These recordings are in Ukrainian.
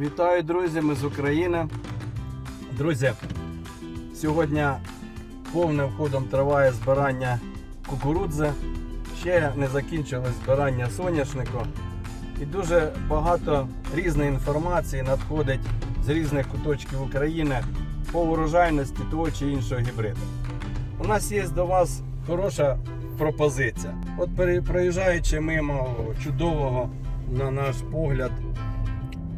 Вітаю, друзі! Ми з України. Друзі, сьогодні повним ходом триває збирання кукурудзи. Ще не закінчилось збирання соняшнику. І дуже багато різної інформації надходить з різних куточків України по урожайності того чи іншого гібриду. У нас є до вас хороша пропозиція. От проїжджаючи мимо чудового, на наш погляд,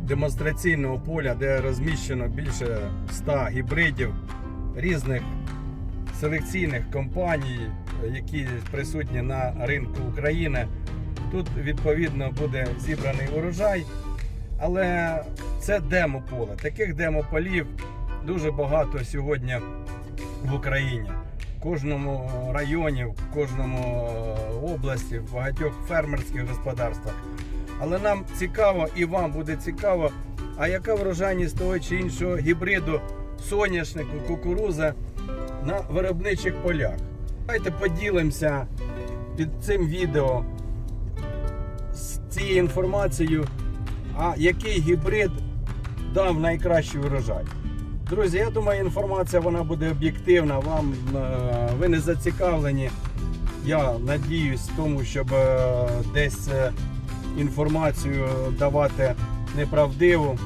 демонстраційного поля, де розміщено більше 100 гібридів різних селекційних компаній, які присутні на ринку України. Тут відповідно буде зібраний урожай, але це демо-поле. Таких демо-полів дуже багато сьогодні в Україні. В кожному районі, в кожному е, області, в багатьох фермерських господарствах. Але нам цікаво і вам буде цікаво, а яка врожайність того чи іншого гібриду соняшнику, кукурузи на виробничих полях. Давайте поділимося під цим відео з цією інформацією, а який гібрид дав найкращий врожай. Друзі, я думаю, інформація вона буде об'єктивна. Вам е, ви не зацікавлені. Я надіюсь тому, щоб е, десь е, інформацію давати неправдиву.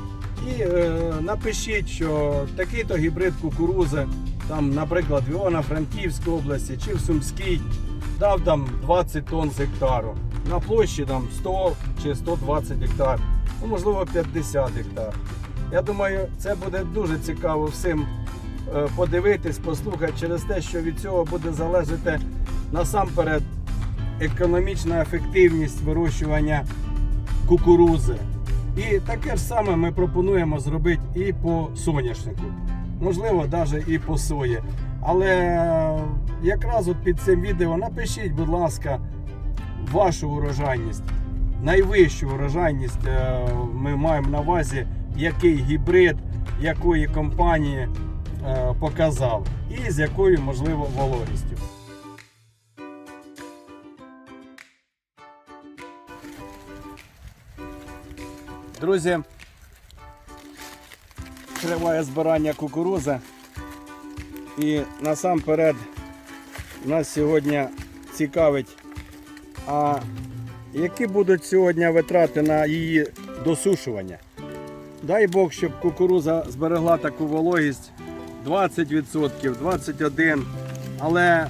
І е, напишіть, що такий-то гібрид кукурузи, там, наприклад, в Івано-Франківській області чи в Сумській, дав там 20 тонн з гектару. На площі там 100 чи 120 гектар, ну, можливо 50 гектар. Я думаю, це буде дуже цікаво всім е, подивитись, послухати через те, що від цього буде залежати насамперед економічна ефективність вирощування кукурузи. І таке ж саме ми пропонуємо зробити і по соняшнику. Можливо, навіть і по сої. Але якраз от під цим відео напишіть, будь ласка, вашу урожайність. Найвищу урожайність е, ми маємо на увазі, який гібрид, якої компанії е, показав, і з якою, можливо, вологістю. Друзі, триває збирання кукурузи. І насамперед нас сьогодні цікавить, а які будуть сьогодні витрати на її досушування. Дай Бог, щоб кукуруза зберегла таку вологість 20%, 21%. Але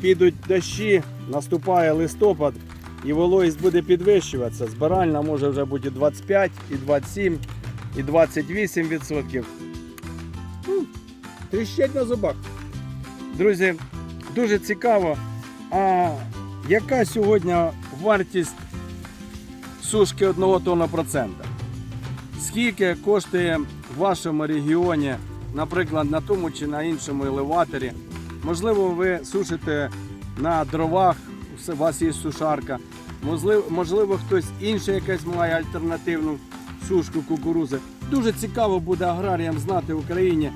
підуть дощі, наступає листопад і вологість буде підвищуватися. Збиральна може вже бути і 25, і 27, і 28%. Ну, Тріщать на зубах. Друзі, дуже цікаво. А яка сьогодні вартість сушки 1 тонна процента? Скільки коштує в вашому регіоні, наприклад, на тому чи на іншому елеваторі? Можливо, ви сушите на дровах, у вас є сушарка. Можливо, можливо, хтось інший якась має альтернативну сушку кукурузи. Дуже цікаво буде аграріям знати в Україні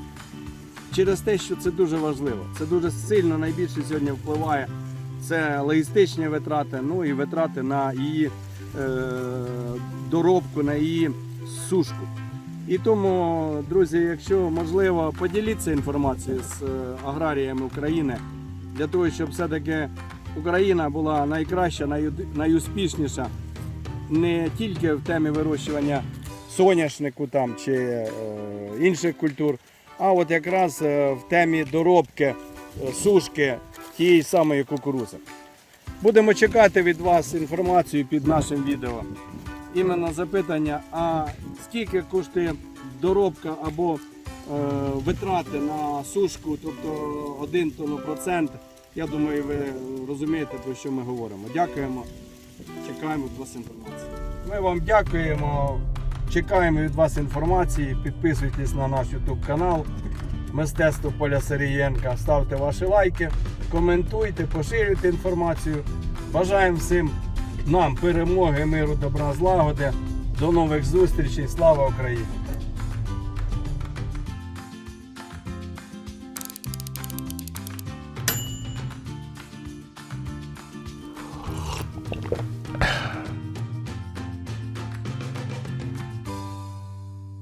через те, що це дуже важливо. Це дуже сильно найбільше сьогодні впливає. Це логістичні витрати, ну і витрати на її е, доробку, на її сушку. І тому, друзі, якщо можливо, поділіться інформацією з е, аграріями України для того, щоб все-таки Україна була найкраща, найуспішніша не тільки в темі вирощування соняшнику там, чи е, інших культур, а от якраз е, в темі доробки, е, сушки тієї самої кукурузи. Будемо чекати від вас інформацію під нашим відео. Іменно запитання, а скільки коштує доробка або е, витрати на сушку, тобто 1 тонну процент. Я думаю, ви розумієте, про що ми говоримо. Дякуємо. Чекаємо від вас інформації. Ми вам дякуємо. Чекаємо від вас інформації. Підписуйтесь на наш YouTube канал Мистецтво Поля Сарієнка. Ставте ваші лайки, коментуйте, поширюйте інформацію. Бажаємо всім нам перемоги, миру, добра, злагоди. До нових зустрічей. Слава Україні!